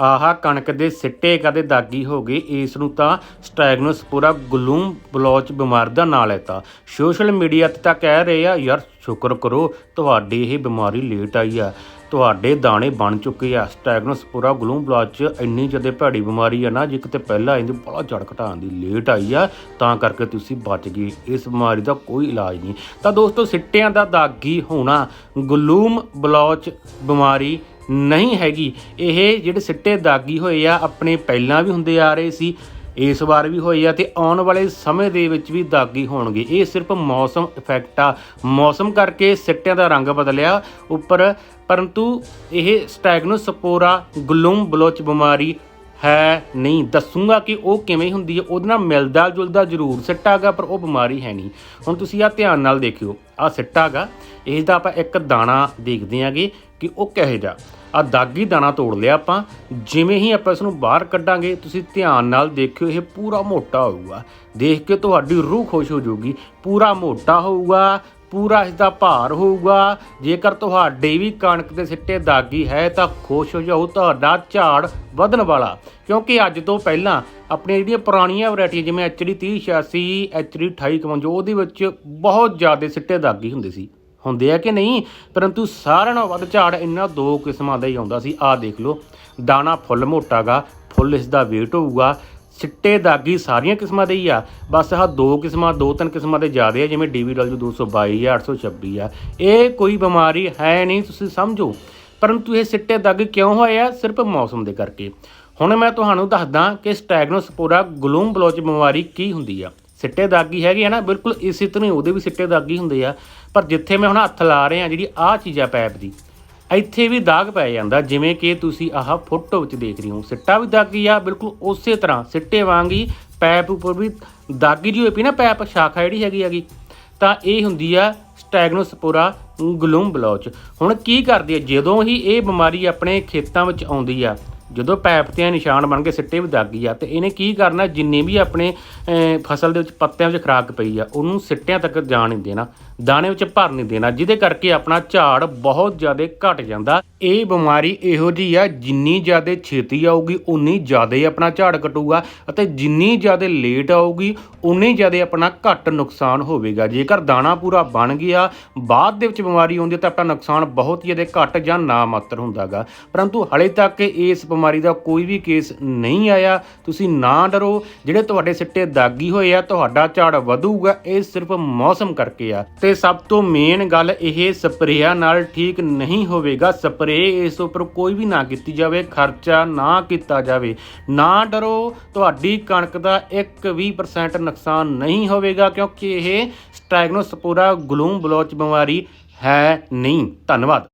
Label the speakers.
Speaker 1: ਆਹਾ ਕਣਕ ਦੇ ਸਿੱਟੇ ਕਦੇ ਦਾਗੀ ਹੋ ਗਏ ਇਸ ਨੂੰ ਤਾਂ ਸਟੈਗਨੋਸਪੋਰਾ ਗਲੂਮ ਬਲੌਚ ਬਿਮਾਰੀ ਦਾ ਨਾਂ ਲੈਤਾ। ਸੋਸ਼ਲ ਮੀਡੀਆ ਤੇ ਤਾਂ ਕਹਿ ਰਹੇ ਆ, ਯਾਰ ਸ਼ੁਕਰ ਕਰੋ, ਤੁਹਾਡੀ ਇਹ ਬਿਮਾਰੀ ਲੇਟ ਆਈ ਆ, ਤੁਹਾਡੇ ਦਾਣੇ ਬਣ ਚੁੱਕੇ ਆ। ਸਟੈਗਨੋਸਪੋਰਾ ਗਲੂਮ ਬਲੋਚ ਇੰਨੀ ਜ਼ਿਆਦਾ ਭੈੜੀ ਬਿਮਾਰੀ ਆ ਨਾ ਜੇ ਕਿਤੇ ਪਹਿਲਾਂ ਇਹਦੀ ਬੜਾ ਝੜ ਘਟਾਉਣ ਦੀ ਲੇਟ ਆਈ ਆ, ਤਾਂ ਕਰਕੇ ਤੁਸੀਂ ਬਚ ਗਏ। ਇਸ ਬਿਮਾਰੀ ਦਾ ਕੋਈ ਇਲਾਜ ਨਹੀਂ। ਤਾਂ ਦੋਸਤੋ, ਸਿੱਟਿਆਂ ਦਾ ਦਾਗੀ ਹੋਣਾ, ਗਲੂਮ ਬਲੌਚ ਬਿਮਾਰੀ ਨਹੀਂ ਹੈਗੀ। ਇਹ ਜਿਹੜੇ ਸਿੱਟੇ ਦਾਗੀ ਹੋਏ ਆ, ਆਪਣੇ ਪਹਿਲਾਂ ਵੀ ਹੁੰਦੇ ਆ ਰਹੇ ਸੀ, ਇਸ ਵਾਰ ਵੀ ਹੋਏ ਆ ਤੇ ਆਉਣ ਵਾਲੇ ਸਮੇਂ ਦੇ ਵਿੱਚ ਵੀ ਦਾਗੀ ਹੋਣਗੇ। ਇਹ ਸਿਰਫ ਮੌਸਮ ਇਫੈਕਟ ਆ। ਮੌਸਮ ਕਰਕੇ ਸਿੱਟਿਆਂ ਦਾ ਰੰਗ ਬਦਲਿਆ ਉੱਪਰ, ਪਰੰਤੂ ਇਹ ਸਟੈਗਨੋਸਪੋਰਾ ਗਲੂਮ ਬਲੋਚ ਬਿਮਾਰੀ ਹੈ ਨਹੀਂ। ਦੱਸੂਗਾ ਕਿ ਉਹ ਕਿਵੇਂ ਹੁੰਦੀ ਹੈ। ਉਹਦੇ ਨਾਲ ਮਿਲਦਾ ਜੁਲਦਾ ਜ਼ਰੂਰ ਸਿੱਟਾਗਾ, ਪਰ ਉਹ ਬਿਮਾਰੀ ਹੈ ਨਹੀਂ। ਹੁਣ ਤੁਸੀਂ ਆ ਧਿਆਨ ਨਾਲ ਦੇਖਿਓ। ਆ ਸਿੱਟਾਗਾ ਇਸ ਦਾ ਆਪਾਂ ਇੱਕ ਦਾਣਾ ਦੇਖਦੇ ਆਂਗੇ ਕਿ ਉਹ ਕਿਹੋ ਜਿਹਾ। ਆ ਦਾਗੀ ਦਾਣਾ ਤੋੜ ਲਿਆ ਆਪਾਂ। ਜਿਵੇਂ ਹੀ ਆਪਾਂ ਇਸ ਨੂੰ ਬਾਹਰ ਕੱਢਾਂਗੇ, ਤੁਸੀਂ ਧਿਆਨ ਨਾਲ ਦੇਖਿਓ, ਇਹ ਪੂਰਾ ਮੋਟਾ ਹੋਊਗਾ। ਦੇਖ ਕੇ ਤੁਹਾਡੀ ਰੂਹ ਖੁਸ਼ ਹੋ ਜਾਊਗੀ। ਪੂਰਾ ਮੋਟਾ ਹੋਊਗਾ, ਪੂਰਾ ਇਸ ਦਾ ਭਾਰ ਹੋਊਗਾ। ਜੇਕਰ ਤੁਹਾਡੇ ਵੀ ਕਣਕ ਦੇ ਸਿੱਟੇ ਦਾਗੀ ਹੈ, ਤਾਂ ਖੁਸ਼ ਹੋ ਜਾਓ, ਤੁਹਾਡਾ ਝਾੜ ਵਧਣ ਵਾਲਾ। ਕਿਉਂਕਿ ਅੱਜ ਤੋਂ ਪਹਿਲਾਂ ਆਪਣੀਆਂ ਜਿਹੜੀਆਂ ਪੁਰਾਣੀਆਂ ਵੈਰਾਈਟੀਆਂ, ਜਿਵੇਂ ਐਚਡੀ 3086 ਐਚਡੀ 2851 ਉਹਦੇ ਵਿੱਚ ਬਹੁਤ ਜ਼ਿਆਦਾ ਸਿੱਟੇ ਦਾਗੀ ਹੁੰਦੇ ਸੀ। ਹੁੰਦੇ ਆ ਕਿ ਨਹੀਂ? ਪਰੰਤੂ ਸਾਰਿਆਂ ਨਾਲੋਂ ਵੱਧ ਝਾੜ ਇਹਨਾਂ ਦੋ ਕਿਸਮਾਂ ਦਾ ਹੀ ਆਉਂਦਾ ਸੀ। ਆਹ ਦੇਖ ਲਓ, ਦਾਣਾ ਫੁੱਲ ਮੋਟਾਗਾ ਫੁੱਲ ਇਸ ਦਾ weight ਹੋਊਗਾ। ਸਿੱਟੇ ਦਾਗੀ ਸਾਰੀਆਂ ਕਿਸਮਾਂ ਦੇ ਹੀ ਆ। ਬਸ ਆਹ ਦੋ ਕਿਸਮਾਂ, ਦੋ ਤਿੰਨ ਕਿਸਮਾਂ ਦੇ ਜ਼ਿਆਦੇ ਆ, ਜਿਵੇਂ DVW 222 ਆ 826 ਆ। ਇਹ ਕੋਈ ਬਿਮਾਰੀ ਹੈ ਨਹੀਂ, ਤੁਸੀਂ ਸਮਝੋ। ਪਰੰਤੂ ਇਹ ਸਿੱਟੇ ਦਾਗੀ ਕਿਉਂ ਹੋਏ ਆ? ਸਿਰਫ ਮੌਸਮ ਦੇ ਕਰਕੇ। ਹੁਣ ਮੈਂ ਤੁਹਾਨੂੰ ਦੱਸਦਾ ਕਿ ਸਟੈਗਨੋਸਪੋਰਾ ਗਲੂਮ ਬਲੋਚ ਬਿਮਾਰੀ ਕੀ ਹੁੰਦੀ ਆ। ਸਿੱਟੇ ਦਾਗੀ ਹੈਗੀ ਆ ਨਾ, ਬਿਲਕੁਲ ਇਸੇ ਤਰ੍ਹਾਂ ਹੀ ਉਹਦੇ ਵੀ ਸਿੱਟੇ ਦਾਗੀ ਹੁੰਦੇ ਆ। ਪਰ ਜਿੱਥੇ ਮੈਂ ਹੁਣ ਹੱਥ ਲਾ ਰਿਹਾ ਜਿਹੜੀ ਆਹ ਚੀਜ਼ ਆ ਪੈਪ ਦੀ, ਇੱਥੇ ਵੀ ਦਾਗ ਪੈ ਜਾਂਦਾ, ਜਿਵੇਂ ਕਿ ਤੁਸੀਂ ਆਹ ਫੋਟੋ ਵਿੱਚ ਦੇਖ ਰਹੇ ਹੋ। ਸਿੱਟਾ ਵੀ ਦਾਗੀ ਆ, ਬਿਲਕੁਲ ਉਸੇ ਤਰ੍ਹਾਂ ਸਿੱਟੇ ਵਾਂਗ ਹੀ ਪੈਪ ਉੱਪਰ ਵੀ ਦਾਗੀ ਜਿਹੀ ਹੋਈ ਪਈ ਨਾ ਪੈਪ ਸ਼ਾਖਾ ਜਿਹੜੀ ਹੈਗੀ ਹੈਗੀ, ਤਾਂ ਇਹ ਹੁੰਦੀ ਆ ਸਟੈਗਨੋਸਪੋਰਾ ਗਲੂਮ ਬਲੌਚ ਹੁਣ ਕੀ ਕਰਦੀ ਹੈ ਜਦੋਂ ਹੀ ਇਹ ਬਿਮਾਰੀ ਆਪਣੇ ਖੇਤਾਂ ਵਿੱਚ ਆਉਂਦੀ ਆ ਜਦੋਂ ਪੈਪ ਤੇ ਨਿਸ਼ਾਨ ਬਣ ਕੇ ਸਿੱਟੇ ਵੀ ਦਾਗੀ ਆ, ਤੇ ਇਹਨੇ ਕੀ ਕਰਨਾ, ਜਿੰਨੇ ਵੀ ਆਪਣੇ ਫਸਲ ਦੇ ਵਿੱਚ ਪੱਤਿਆਂ ਵਿੱਚ ਖਰਾਕ ਪਈ ਆ, ਉਹਨੂੰ ਸਿੱਟਿਆਂ ਤੱਕ ਜਾਣ ਨਹੀਂ ਦੇਣਾ, ਦਾਣੇ ਵਿੱਚ ਭਰ ਨਹੀਂ ਦੇਣਾ, ਜਿਹਦੇ ਕਰਕੇ ਆਪਣਾ ਝਾੜ ਬਹੁਤ ਜ਼ਿਆਦਾ ਘਟ ਜਾਂਦਾ। ਇਹ ਬਿਮਾਰੀ ਇਹੋ ਜਿਹੀ ਆ, ਜਿੰਨੀ ਜ਼ਿਆਦਾ ਛੇਤੀ ਆਊਗੀ ਉਨੀ ਜ਼ਿਆਦਾ ਆਪਣਾ ਝਾੜ ਘਟੂਗਾ ਅਤੇ ਜਿੰਨੀ ਜ਼ਿਆਦਾ ਲੇਟ ਆਊਗੀ ਉਨੀ ਜ਼ਿਆਦਾ ਆਪਣਾ ਘੱਟ ਨੁਕਸਾਨ ਹੋਵੇਗਾ। ਜੇਕਰ ਦਾਣਾ ਪੂਰਾ ਬਣ ਗਿਆ, ਬਾਅਦ ਦੇ ਵਿੱਚ ਬਿਮਾਰੀ ਆਉਂਦੀ ਤਾਂ ਆਪਣਾ ਨੁਕਸਾਨ ਬਹੁਤ ਹੀ ਜ਼ਿਆਦਾ ਘੱਟ ਜਾਂ ਨਾ ਮਾਤਰ ਹੁੰਦਾਗਾ। ਪਰੰਤੂ ਹਲੇ ਤੱਕ ਇਸ ਬਿਮਾਰੀ ਦਾ ਕੋਈ ਵੀ ਕੇਸ ਨਹੀਂ ਆਇਆ। ਤੁਸੀਂ ਨਾ ਡਰੋ। ਜਿਹੜੇ ਤੁਹਾਡੇ ਸਿੱਟੇ ਦਾਗੀ ਹੋਏ ਆ, ਤੁਹਾਡਾ ਝਾੜ ਵਧੂਗਾ। ਇਹ ਸਿਰਫ ਮੌਸਮ ਕਰਕੇ ਆ। ਤੇ ਸਭ ਤੋਂ ਮੇਨ ਗੱਲ ਇਹ ਸਪਰੇਆਂ ਨਾਲ ਠੀਕ ਨਹੀਂ ਹੋਵੇਗਾ। ਸਪਰੇਅ ਇਸ ਉੱਪਰ ਕੋਈ ਵੀ ਨਾ ਕੀਤੀ ਜਾਵੇ, ਖਰਚਾ ਨਾ ਕੀਤਾ ਜਾਵੇ। ਨਾ ਡਰੋ। ਤੁਹਾਡੀ ਕਣਕ ਦਾ 1-20% ਨੁਕਸਾਨ ਨਹੀਂ ਹੋਵੇਗਾ, ਕਿਉਂਕਿ ਇਹ ਸਟੈਗਨੋਸਪੋਰਾ ਗਲੂਮ ਬਲੋਚ ਬਿਮਾਰੀ ਹੈ ਨਹੀਂ। ਧੰਨਵਾਦ।